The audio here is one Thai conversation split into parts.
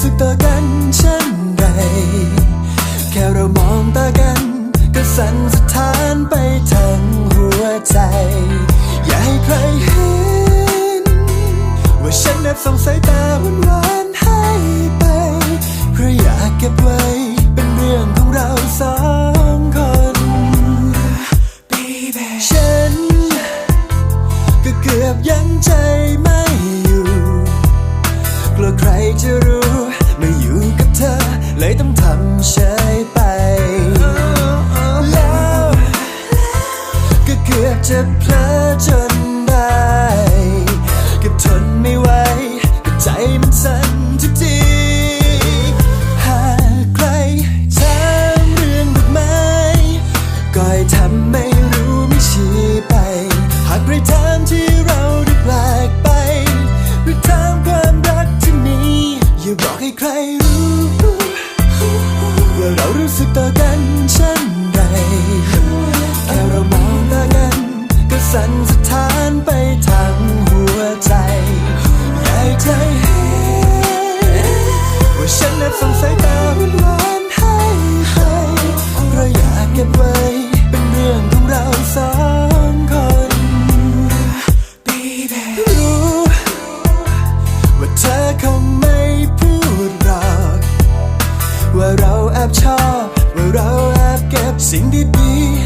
สึกต่อกันเช่นไร แค่เรามองตากัน ก็สั่นสะท้านไปทั้งหัวใจ อย่าให้ใครเห็น ว่าฉันแอบสงสัยตาหวานๆให้ไป ต้องทำเฉยไป แล้ว ก็เกือบจะเพลอจน นเช่นไร แค่เรามองตากัน ก็สั่นสะท้านไปทางหัวใจ อยากจะเห็นว่าฉันแอบสงสายตาหวานๆให้ไปเพราะอยากเก็บไว้เป็นเรื่องของเราสองคน Baby รู้ว่าเธอคงไม่พูดหรอก ว่าเราแอบชอบ เราแอบเก็บสิ่งดีๆ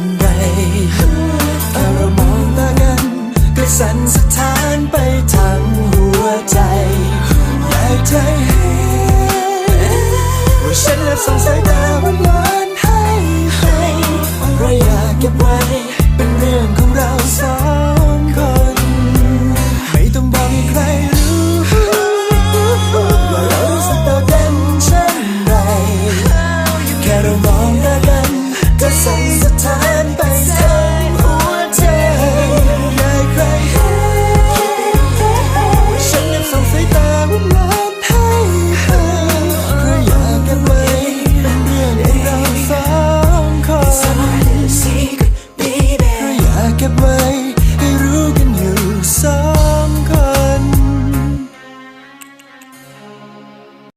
แค่เรามองตากันก็สั่นสะท้านไปทางหัวใจ อยากจะเห็นว่าฉันแอบสงสัยตา kept away, it rugged.